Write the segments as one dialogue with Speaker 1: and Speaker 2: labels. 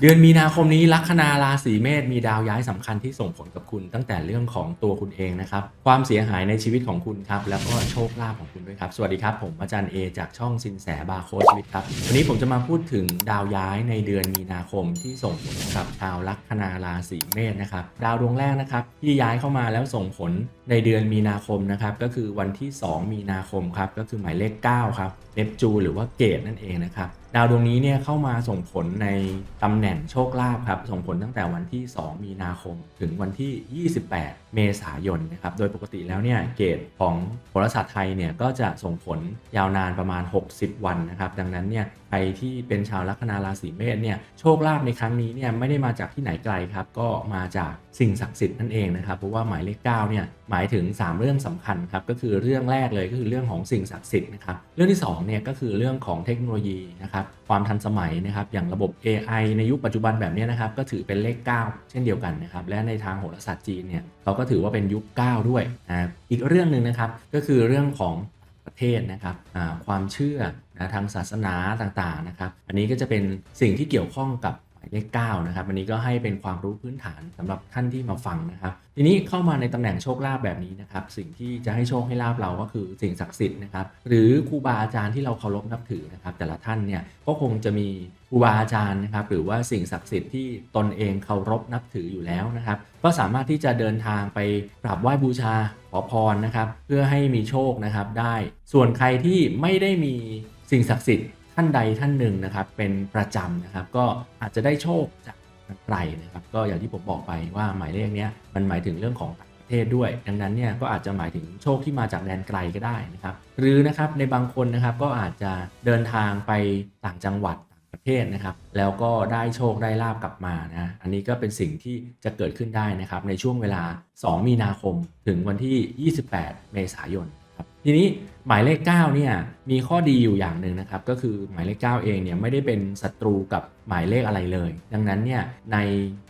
Speaker 1: เดือนมีนาคมนี้ลัคนาราศีเมษมีดาวย้ายสำคัญที่ส่งผลกับคุณตั้งแต่เรื่องของตัวคุณเองนะครับ ความเสียหายในชีวิตของคุณครับ แล้วก็โชคลาภของคุณด้วยครับ สวัสดีครับ ผมอาจารย์เอจากช่องสินแสบาร์โค้ชชีวิตครับวันนี้ผมจะมาพูดถึงดาวย้ายในเดือนมีนาคมที่ส่งผลกับชาวลัคนาราศีเมษนะครับดาวดวงแรกนะครับที่ย้ายเข้ามาแล้วส่งผลในเดือนมีนาคมนะครับก็คือวันที่ 2 มีนาคมครับก็คือหมายเลข9ครับเนปจูนหรือว่าเกตนั่นเองนะครับ ดาวดวงนี้เนี่ยเข้ามาส่งผลในตำแหน่งโชคลาภครับ ส่งผลตั้งแต่วันที่ 2 มีนาคม ถึงวันที่ 28 เมษายนนะครับ โดยปกติแล้วเนี่ยเกตของโหราศาสตร์ไทยเนี่ยก็จะส่งผลยาวนานประมาณ 60 วันนะครับ ดังนั้นเนี่ย รที่เป็นชาวลัคนาราศีเมษเนี่ยโชคลาภในครั้งนี้เนี่ยไม่ได้มาจากที่ไหนไกลครับก็มาจากสิ่งศักดิ์สิทธิ์นั่นเองนะครับเพราะว่าหมายเลข9เนี่ยหมายถึง 3 เรื่องสำคัญครับก็คือเรื่องแรกเลยก็คือเรื่องของสิ่งศักดิ์สิทธิ์นะครับเรื่องที่2เนี่ยก็คือเรื่องของเทคโนโลยีนะครับความทันสมัยนะครับอย่างระบบ AI ในยุคปัจจุบันแบบนี้นะครับก็ถือเป็นเลข 9 เช่นเดียวกันนะครับและในทางโหราศาสตร์จีนเนี่ยเขาก็ถือว่าเป็นยุค 9 ด้วยนะอีกเรื่องหนึ่งนะครับก็คือเรื่องของประเทศนะครับอ่าความเชื่อ นะทางศาสนาต่างๆนะครับ อันนี้ก็จะเป็นสิ่งที่เกี่ยวข้องกับหมายเลข9นะครับ อันนี้ก็ให้เป็นความรู้พื้นฐานสำหรับท่านที่มาฟังนะครับ ทีนี้เข้ามาในตำแหน่งโชคลาภแบบนี้นะครับ สิ่งที่จะให้โชคให้ลาภเราก็คือสิ่งศักดิ์สิทธิ์นะครับ หรือครูบาอาจารย์ที่เราเคารพนับถือนะครับ แต่ละท่านเนี่ยก็คงจะมีครูบาอาจารย์นะครับ หรือว่าสิ่งศักดิ์สิทธิ์ที่ตนเองเคารพนับถืออยู่แล้วนะครับ ก็สามารถที่จะเดินทางไปกราบไหว้บูชาขอพรนะครับ เพื่อให้มีโชคนะครับได้ ส่วนใครที่ไม่ได้มี สิ่งศักดิ์สิทธิ์ท่านใดท่านหนึ่งนะครับ เป็นประจำนะครับ ก็อาจจะได้โชคจากไกลนะครับ ก็อย่างที่ผมบอกไปว่าหมายเลขเนี้ยมันหมายถึงเรื่องของต่างประเทศด้วย ดังนั้นเนี่ยก็อาจจะหมายถึงโชคที่มาจากแดนไกลก็ได้นะครับ หรือนะครับในบางคนนะครับก็อาจจะเดินทางไปต่างจังหวัดต่างประเทศนะครับ แล้วก็ได้โชคได้ลาบกลับมานะอันนี้ก็เป็นสิ่งที่จะเกิดขึ้นได้นะครับในช่วงเวลา 2 มีนาคมถึงวันที่ 28 เมษายน ทีนี้หมายเลข9เนี่ยมีข้อดีอยู่อย่างหนึ่งนะครับก็คือหมายเลข 9 เองเนี่ยไม่ได้เป็นศัตรูกับหมายเลขอะไรเลย ดังนั้นเนี่ยใน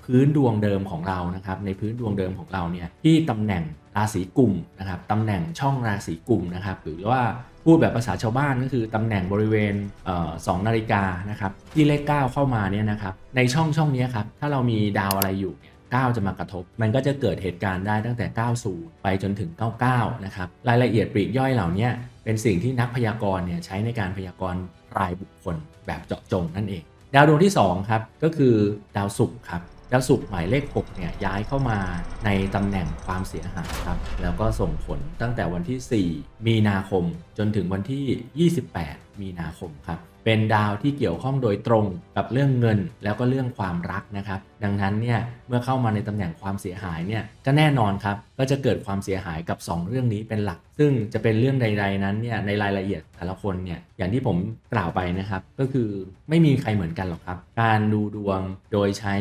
Speaker 1: พื้นดวงเดิมของเรานะครับในพื้นดวงเดิมของเราเนี่ยที่ตำแหน่งราศีกลุ่มนะครับตำแหน่งช่องราศีกลุ่มนะครับหรือว่าพูดแบบภาษาชาวบ้านก็คือตำแหน่งบริเวณเออสองนาฬิกานะครับที่เลข 9 เข้ามาเนี่ยนะครับในช่องช่องนี้ครับถ้าเรามีดาวอะไรอยู่เนี่ย 9 จะมากระทบ มันก็จะเกิดเหตุการณ์ได้ตั้งแต่ 90 ไปจนถึง 99 นะครับ รายละเอียดปลีกย่อยเหล่านี้เป็นสิ่งที่นักพยากรณ์เนี่ยใช้ในการพยากรณ์รายบุคคลแบบเจาะจงนั่นเอง ดาวดวงที่2ครับก็คือดาวศุกร์ครับดาวศุกร์หมายเลข6เนี่ยย้ายเข้ามาในตำแหน่งความเสียหายครับแล้วก็ส่งผลตั้งแต่วันที่ 4 มีนาคมจนถึงวันที่ 28 มีนาคมครับ เป็นดาวที่เกี่ยวข้องโดยตรงกับเรื่องเงินแล้วก็เรื่องความรักนะครับ ดังนั้นเนี่ยเมื่อเข้ามาในตำแหน่งความเสียหายเนี่ยก็แน่นอนครับก็จะเกิดความเสียหายกับ 2 เรื่องนี้เป็นหลัก ซึ่งจะเป็นเรื่องใด ๆนั้นเนี่ยในรายละเอียดแต่ละคนเนี่ยอย่างที่ผมกล่าวไปนะครับ ก็คือไม่มีใครเหมือนกันหรอกครับ การดูดวงโดยใช้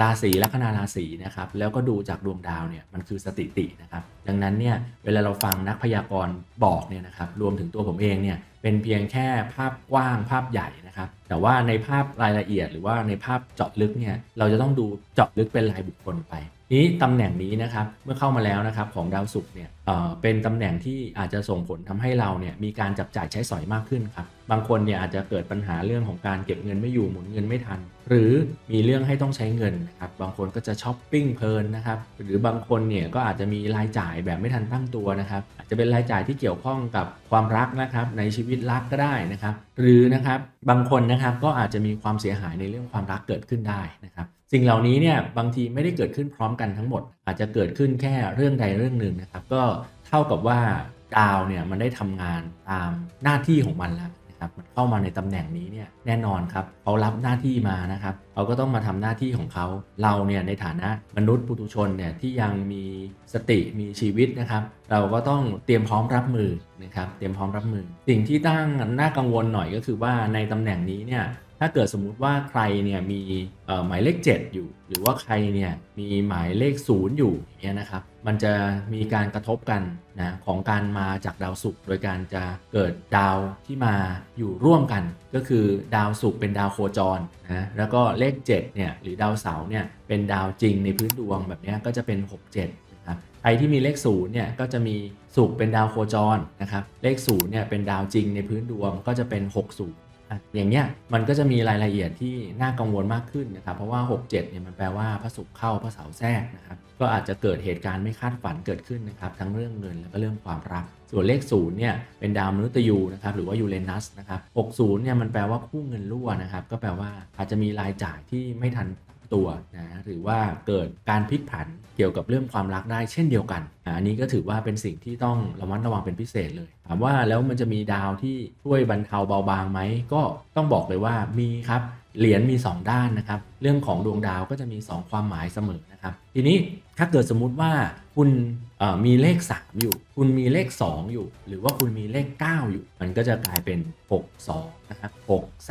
Speaker 1: ราศีลัคนาราศีนะครับแล้วก็ดูจากดวงดาวเนี่ยมันคือสถิตินะครับดังนั้นเนี่ยเวลาเราฟังนักพยากรณ์บอกเนี่ยนะครับรวมถึงตัวผมเองเนี่ย เป็นเพียงแค่ภาพกว้างภาพใหญ่นะครับ แต่ว่าในภาพรายละเอียดหรือว่าในภาพเจาะลึกเนี่ยเราจะต้องดูเจาะลึกเป็นรายบุคคลไป นี้ตำแหน่งนี้นะครับเมื่อเข้ามาแล้วนะครับของดาวศุกร์เนี่ยเอ่อเป็นตำแหน่งที่อาจจะส่งผลทำให้เราเนี่ยมีการจับจ่ายใช้สอยมากขึ้นครับบางคนเนี่ยอาจจะเกิดปัญหาเรื่องของการเก็บเงินไม่อยู่หมุนเงินไม่ทัน หรือมีเรื่องให้ต้องใช้เงินนะครับบางคนก็จะช้อปปิ้งเพลินนะครับหรือบางคนเนี่ยก็อาจจะมีรายจ่ายแบบไม่ทันตั้งตัวนะครับอาจจะเป็นรายจ่ายที่เกี่ยวข้องกับความรักนะครับในชีวิตรักก็ได้นะครับ หรือนะครับบางคนนะครับก็อาจจะมีความเสียหายในเรื่องความรักเกิดขึ้นได้นะครับ สิ่งเหล่านี้เนี่ยบางทีไม่ได้เกิดขึ้นพร้อมกันทั้งหมด อาจจะเกิดขึ้นแค่เรื่องใดเรื่องหนึ่งนะครับ ก็เท่ากับว่าดาวเนี่ยมันได้ทำงานตามหน้าที่ของมันแล้วนะครับมันเข้ามาในตำแหน่งนี้เนี่ยแน่นอนครับเขารับหน้าที่มานะครับเขาก็ต้องมาทำหน้าที่ของเขาเราเนี่ยในฐานะมนุษย์ปุถุชนเนี่ยที่ยังมีสติมีชีวิตนะครับ เราก็ต้องเตรียมพร้อมรับมือนะครับเตรียมพร้อมรับมือ สิ่งที่ตั้งน่ากังวลหน่อยก็คือว่าในตำแหน่งนี้เนี่ย ถ้าเกิดสมมุติว่าใครเนี่ยมีหมายเลข 7 อยู่ หรือว่าใครเนี่ยมีหมายเลข 0 อยู่อย่างเงี้ยนะครับมันจะมีการกระทบกันนะของการมาจากดาวศุกร์โดยการจะเกิดดาวที่มาอยู่ร่วมกัน ก็คือดาวศุกร์เป็นดาวโคจรนะแล้วก็เลข7เนี่ยหรือดาวเสาร์เนี่ยเป็นดาวจริงในพื้นดวงแบบนี้ก็จะเป็น 67นะครับใครที่มีเลข0เนี่ยก็จะมีศุกร์เป็นดาวโคจรนะครับเลข0เนี่ยเป็นดาวจริงในพื้นดวงก็จะเป็น 60 อย่างเงี้ยมันก็จะมีรายละเอียดที่น่ากังวลมากขึ้นนะครับ เพราะว่า 67เนี่ยมันแปลว่าพระศุกร์เข้าพระเสาร์แทรกนะครับก็อาจจะเกิดเหตุการณ์ไม่คาดฝันเกิดขึ้นนะครับทั้งเรื่องเงินแล้วก็เรื่องความรัก ส่วนเลขศูนย์เนี่ยเป็นดาวมนุษย์ยูนะครับหรือว่ายูเรนัสนะครับ60เนี่ยมันแปลว่าคู่เงินรั่วนะครับก็แปลว่าอาจจะมีรายจ่ายที่ไม่ทัน ตัวนะหรือว่าเกิดการพลิกผันเกี่ยวกับเรื่องความรักได้เช่นเดียวกันอันนี้ก็ถือว่าเป็นสิ่งที่ต้องระมัดระวังเป็นพิเศษเลย ถามว่าแล้วมันจะมีดาวที่ช่วยบรรเทาเบาบางไหมก็ต้องบอกเลยว่ามีครับเหรียญมี 2 ด้านนะครับ เรื่องของดวงดาวก็จะมี 2 ความหมายเสมอนะครับ ทีนี้ถ้าเกิดสมมุติว่าคุณ มีเลข 3 อยู่ คุณมีเลข 2 อยู่ หรือว่าคุณมีเลข 9 อยู่ มันก็จะกลายเป็น 62 นะครับ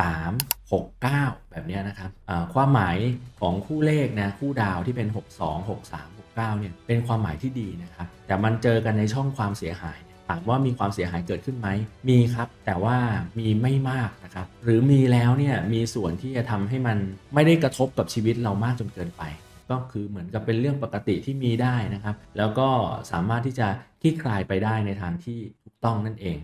Speaker 1: 63 69 แบบนี้นะครับความหมายของคู่เลขนะคู่ดาวที่เป็น 62 63 69 เนี่ยเป็นความหมายที่ดีนะครับ แต่มันเจอกันในช่องความเสียหายถามว่ามีความเสียหายเกิดขึ้นไหม มีครับ แต่ว่ามีไม่มากนะครับ หรือมีแล้วเนี่ยมีส่วนที่จะทำให้มันไม่ได้กระทบกับชีวิตเรามากจนเกินไป ก็คือเหมือนกับเป็นเรื่องปกติที่มีได้นะครับ แล้วก็สามารถที่จะคลี่คลายไปได้ในทางที่ถูกต้องนั่นเอง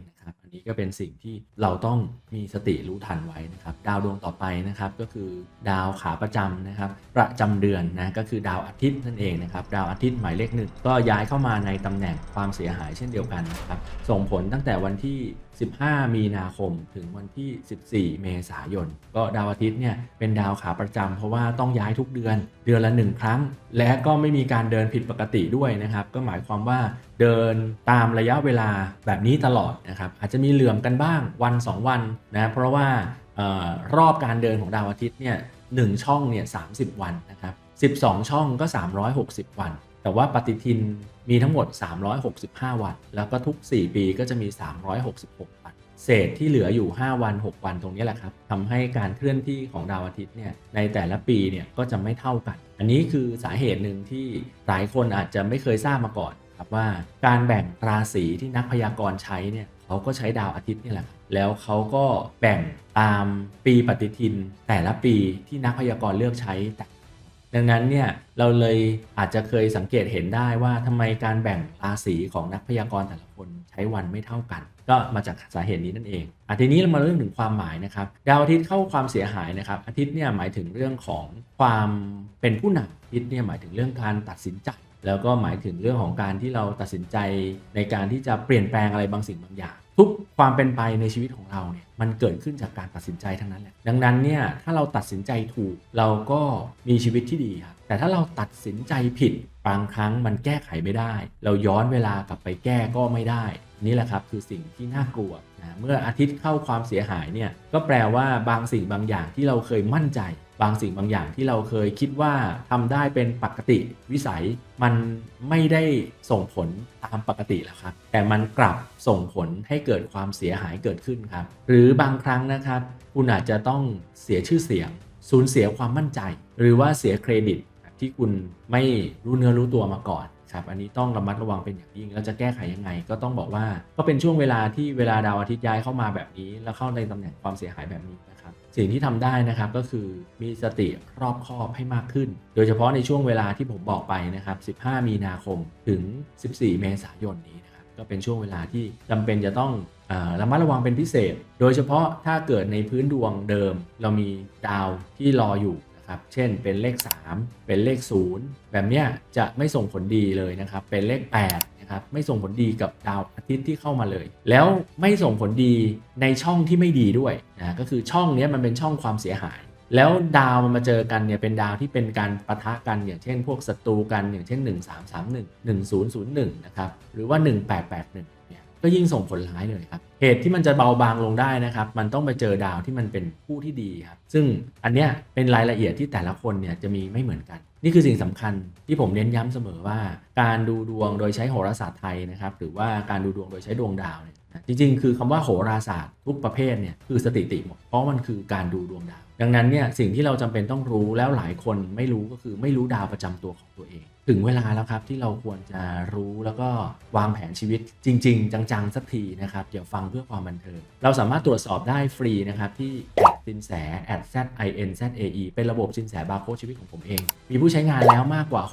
Speaker 1: นี้ก็เป็นสิ่งที่เราต้องมีสติรู้ทันไว้นะครับดาวดวงต่อไปนะครับก็คือดาวขาประจำนะครับประจำเดือนนะก็คือดาวอาทิตย์นั่นเองนะครับดาวอาทิตย์หมายเลขหนึ่งก็ย้ายเข้ามาในตำแหน่งความเสียหายเช่นเดียวกันนะครับส่งผลตั้งแต่วันที่ 15 มีนาคมถึงวันที่ 14 เมษายน ก็ดาวอาทิตย์เนี่ยเป็นดาวขาประจำเพราะว่าต้องย้ายทุกเดือน เดือนละหนึ่งครั้ง และก็ไม่มีการเดินผิดปกติด้วยนะครับ ก็หมายความว่าเดินตามระยะเวลาแบบนี้ตลอดนะครับอาจจะมีีเหลื่อมกันบ้างวัน 2 วันนะเพราะว่าออรอบการเดินของดาวอาทิตย์เนี่ยหนึ่งช่องเนี่ย30วันนะครับ12 ช่องก็ 360 วัน แต่ว่าปฏิทินมีทั้งหมด 365 วัน แล้วก็ทุก 4 ปีก็จะมี 366 วัน เศษที่เหลืออยู่ 5 วัน 6 วันตรงนี้แหละครับทำให้การเคลื่อนที่ของดาวอาทิตย์เนี่ยในแต่ละปีเนี่ยก็จะไม่เท่ากัน อันนี้คือสาเหตุหนึ่งที่หลายคนอาจจะไม่เคยทราบมาก่อนครับว่าการแบ่งราศีที่นักพยากรณ์ใช้เนี่ย เขาก็ใช้ดาวอาทิตย์นี่แหละ แล้วเขาก็แบ่งตามปีปฏิทิน แต่ละปีที่นักพยากรณ์เลือกใช้แตดังนั้นเนี่ยเราเลยอาจจะเคยสังเกตเห็นได้ว่าทำไมการแบ่งราศีของนักพยากรณ์แต่ละคนใช้วันไม่เท่ากัน ก็มาจากสาเหตุนี้นั่นเองอะทีนี้เรามาเรื่องถึงความหมายนะครับดาวอาทิตย์เข้าความเสียหายนะครับอาทิตย์เนี่ยหมายถึงเรื่องของความเป็นผู้นำอาทิตย์เนี่ยหมายถึงเรื่องการตัดสินใจ แล้วก็หมายถึงเรื่องของการที่เราตัดสินใจในการที่จะเปลี่ยนแปลงอะไรบางสิ่งบางอย่าง ทุกความเป็นไปในชีวิตของเราเนี่ยมันเกิดขึ้นจากการตัดสินใจทั้งนั้นแหละดังนั้นเนี่ยถ้าเราตัดสินใจถูกเราก็มีชีวิตที่ดีครับแต่ถ้าเราตัดสินใจผิดบางครั้งมันแก้ไขไม่ได้ เราย้อนเวลากลับไปแก้ก็ไม่ได้ นี่แหละครับคือสิ่งที่น่ากลัว นะเมื่ออาทิตย์เข้าความเสียหายเนี่ยก็แปลว่าบางสิ่งบางอย่างที่เราเคยมั่นใจ บางสิ่งบางอย่างที่เราเคยคิดว่าทำได้เป็นปกติวิสัย มันไม่ได้ส่งผลตามปกติแล้วครับ แต่มันกลับส่งผลให้เกิดความเสียหายเกิดขึ้นครับ หรือบางครั้งนะครับ คุณอาจจะต้องเสียชื่อเสียงสูญเสียความมั่นใจ หรือว่าเสียเครดิตที่คุณไม่รู้เนื้อรู้ตัวมาก่อน ครับอันนี้ต้องระมัดระวังเป็นอย่างยิ่งแล้วจะแก้ไขยังไง ก็ต้องบอกว่าก็เป็นช่วงเวลาที่เวลาดาวอาทิตย์ย้ายเข้ามาแบบนี้ แล้วเข้าในตำแหน่งความเสียหายแบบนี้นะครับสิ่งที่ทำได้นะครับก็คือมีสติรอบคอบให้มากขึ้น โดยเฉพาะในช่วงเวลาที่ผมบอกไปนะครับ 15 มีนาคมถึง 14 เมษายนนี้นะครับก็เป็นช่วงเวลาที่จำเป็นจะต้องระมัดระวังเป็นพิเศษ โดยเฉพาะถ้าเกิดในพื้นดวงเดิม เรามีดาวที่รออยู่ นะครับ เช่นเป็นเลข 3 เป็นเลข 0 แบบเนี้ยจะไม่ส่งผลดีเลยนะครับ เป็นเลข 8 นะครับ ไม่ส่งผลดีกับดาวอาทิตย์ที่เข้ามาเลย แล้วไม่ส่งผลดีในช่องที่ไม่ดีด้วยนะก็คือช่องนี้มันเป็นช่องความเสียหายแล้วดาวมันมาเจอกันเนี่ยเป็นดาวที่เป็นการปะทะกันอย่างเช่น พวกศัตรูกันอย่างเช่น 1331 1001 นะครับหรือว่า 1881เนี่ย ก็ยิ่งส่งผลร้ายเลยครับเหตุที่มันจะเบาบางลงได้นะครับ มันต้องไปเจอดาวที่มันเป็นผู้ที่ดีครับ ซึ่งอันเนี้ยเป็นรายละเอียดที่แต่ละคนเนี่ยจะมีไม่เหมือนกัน นี่คือสิ่งสำคัญที่ผมเน้นย้ำเสมอว่า การดูดวงโดยใช้โหราศาสตร์ไทยนะครับ หรือว่าการดูดวงโดยใช้ดวงดาวเนี่ย จริงๆ คือคำว่าโหราศาสตร์ทุกประเภทเนี่ยคือสถิติหมดเพราะมันคือการดูดวงดาว ดังนั้นเนี่ยสิ่งที่เราจำเป็นต้องรู้แล้วหลายคนไม่รู้ก็คือไม่รู้ดาวประจำตัวของตัวเอง ถึงเวลาแล้วครับที่เราควรจะรู้แล้วก็วางแผนชีวิตจริง ๆ จังๆ สักทีนะครับเดี๋ยวฟังเพื่อความบันเทิงเราสามารถตรวจสอบได้ฟรีนะครับที่ สินแส at z i n z a e เป็นระบบสินแสบาร์โค้ดชีวิตของผมเอง มีผู้ใช้งานแล้วมากกว่า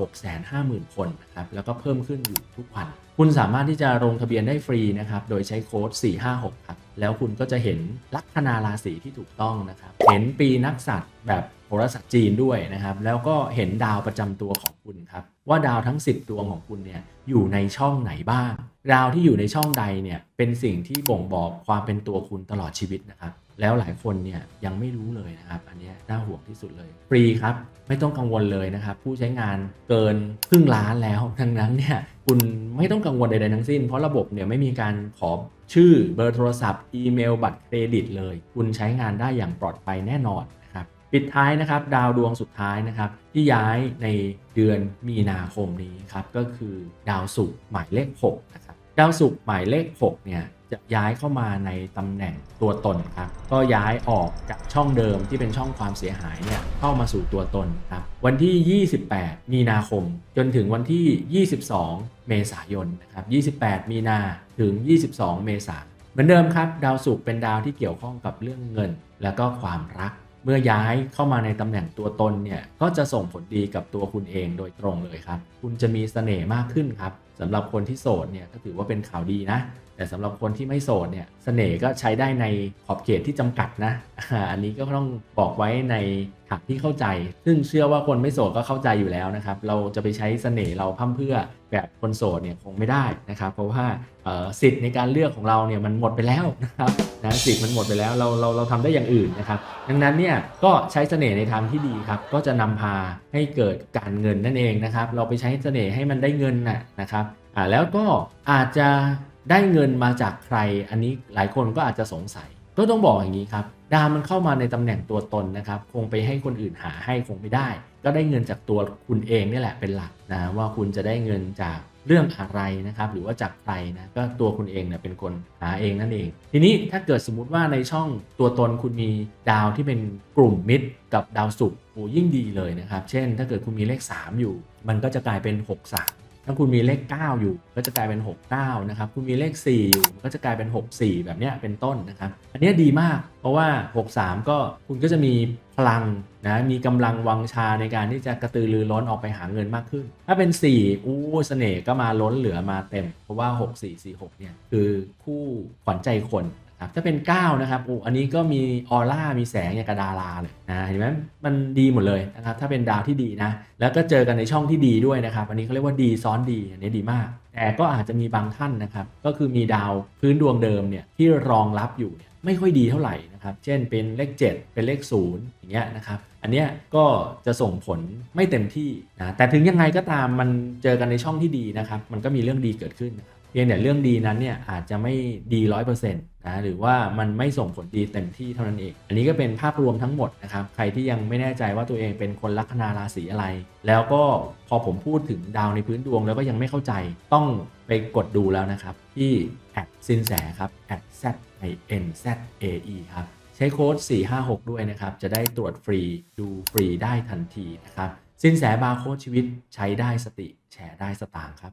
Speaker 1: 650,000 คนนะครับ แล้วก็เพิ่มขึ้นอยู่ทุกวัน คุณสามารถที่จะลงทะเบียนได้ฟรีนะครับ โดยใช้โค้ด 456 ครับ แล้วคุณก็จะเห็นลัคนาราศีที่ถูกต้องนะครับ เห็นปีนักษัตริย์แบบโหราศาสตร์จีนด้วยนะครับ แล้วก็เห็นดาวประจำตัวของคุณครับ ว่าดาวทั้ง 10 ดวงของคุณเนี่ยอยู่ในช่องไหนบ้าง ดาวที่อยู่ในช่องใดเนี่ยเป็นสิ่งที่บ่งบอกความเป็นตัวคุณตลอดชีวิตนะครับ แล้วหลายคนเนี่ยยังไม่รู้เลยนะครับ อันนี้น่าห่วงที่สุดเลย ฟรีครับ ไม่ต้องกังวลเลยนะครับ ผู้ใช้งานเกินครึ่งล้านแล้วดังนั้นเนี่ยคุณไม่ต้องกังวลใดๆทั้งสิ้น เพราะระบบเนี่ยไม่มีการขอชื่อเบอร์โทรศัพท์ อีเมล บัตรเครดิตเลย คุณใช้งานได้อย่างปลอดภัยแน่นอนนะครับ ปิดท้ายนะครับ ดาวดวงสุดท้ายนะครับ ที่ย้ายในเดือนมีนาคมนี้ครับก็คือดาวศุกร์หมายเลข6นะครับดาวศุกร์หมายเลข6เนี่ย จะย้ายเข้ามาในตำแหน่งตัวตนครับก็ย้ายออกจากช่องเดิมที่เป็นช่องความเสียหายเนี่ยเข้ามาสู่ตัวตนครับวันที่ 28 มีนาคม จนถึงวันที่ 22 เมษายนนะครับ28 มีนาถึง 22 เมษายนเหมือนเดิมครับ ดาวศุกร์เป็นดาวที่เกี่ยวข้องกับเรื่องเงิน และก็ความรักเมื่อย้ายเข้ามาในตำแหน่งตัวตนเนี่ยก็จะส่งผลดีกับตัวคุณเองโดยตรงเลยครับ คุณจะมีเสน่ห์มากขึ้นครับสำหรับคนที่โสดเนี่ยก็ถือว่าเป็นข่าวดีนะ แต่สำหรับคนที่ไม่โสดเนี่ยเสน่ห์ก็ใช้ได้ในขอบเขตที่จำกัดนะอันนี้ก็ต้องบอกไว้ในฐานที่เข้าใจ ซึ่งเชื่อว่าคนไม่โสดก็เข้าใจอยู่แล้วนะครับ เราจะไปใช้เสน่ห์เราพั่มเพื่อแบบคนโสดเนี่ยคงไม่ได้นะครับ เพราะว่าสิทธิ์ในการเลือกของเราเนี่ยมันหมดไปแล้วนะครับนะสิทธิ์มันหมดไปแล้วเราเราเราทำได้อย่างอื่นนะครับ ดังนั้นเนี่ยก็ใช้เสน่ห์ในทางที่ดีครับ ก็จะนำพาให้เกิดการเงินนั่นเองนะครับ เราไปใช้เสน่ห์ให้มันได้เงินน่ะนะครับอ่าแล้วก็อาจจะ ได้เงินมาจากใคร อันนี้หลายคนก็อาจจะสงสัย ก็ต้องบอกอย่างนี้ครับ ดาวมันเข้ามาในตำแหน่งตัวตนนะครับ คงไปให้คนอื่นหาให้คงไม่ได้ ก็ได้เงินจากตัวคุณเองนี่แหละเป็นหลักนะว่าคุณจะได้เงินจากเรื่องอะไรนะครับ หรือว่าจากใครนะก็ตัวคุณเองเนี่ยเป็นคนหาเองนั่นเอง ทีนี้ถ้าเกิดสมมติว่าในช่องตัวตนคุณมีดาวที่เป็นกลุ่มมิตรกับดาวศุกร์โอ้ยิ่งดีเลยนะครับ เช่น ถ้าเกิดคุณมีเลข 3 อยู่ มันก็จะกลายเป็น 6 3 ถ้าคุณมีเลข 9 อยู่ก็จะกลายเป็น 69 นะครับ คุณมีเลข 4 อยู่ก็จะกลายเป็น 64 แบบนี้เป็นต้นนะครับ อันนี้ดีมาก เพราะว่า 63 ก็คุณก็จะมีพลังนะมีกำลังวังชาในการที่จะกระตือรือร้นออกไปหาเงินมากขึ้น ถ้าเป็น 4 อู้เสน่ห์ก็มาล้นเหลือมาเต็ม เพราะว่า 6446เนี่ยคือคู่ขวัญใจคน ครับถ้าเป็น 9 นะครับอู้อันนี้ก็มีออร่ามีแสงอย่างกระดาราเลยนะเห็นไหมมันดีหมดเลยนะครับถ้าเป็นดาวที่ดีนะแล้วก็เจอกันในช่องที่ดีด้วยนะครับ อันนี้เขาเรียกว่าดีซ้อนดีอันนี้ดีมาก แต่ก็อาจจะมีบางท่านนะครับ ก็คือมีดาวพื้นดวงเดิมเนี่ยที่รองรับอยู่เนี่ยไม่ค่อยดีเท่าไหร่นะครับ เช่นเป็นเลข 7 เป็นเลข 0 อย่างเงี้ยนะครับ อันเนี้ยก็จะส่งผลไม่เต็มที่นะ แต่ถึงยังไงก็ตามมันเจอกันในช่องที่ดีนะครับ มันก็มีเรื่องดีเกิดขึ้นนะครับ เพียงแต่เรื่องดีนั้นเนี่ยอาจจะไม่ดีร้อยเปอร์เซ็นต์นะหรือว่ามันไม่ส่งผลดีเต็มที่เท่านั้นเอง อันนี้ก็เป็นภาพรวมทั้งหมดนะครับใครที่ยังไม่แน่ใจว่าตัวเองเป็นคนลัคนาราศีอะไร แล้วก็พอผมพูดถึงดาวในพื้นดวงแล้วก็ยังไม่เข้าใจต้องไปกดดูแล้วนะครับ ที่แอดซินแสครับ at z i n z a e ครับใช้โค้ด 456 ด้วยนะครับ จะได้ตรวจฟรีดูฟรีได้ทันทีนะครับสินแสบาร์โค้ดชีวิตใช้ได้สติแชร์ได้สตางค์ครับ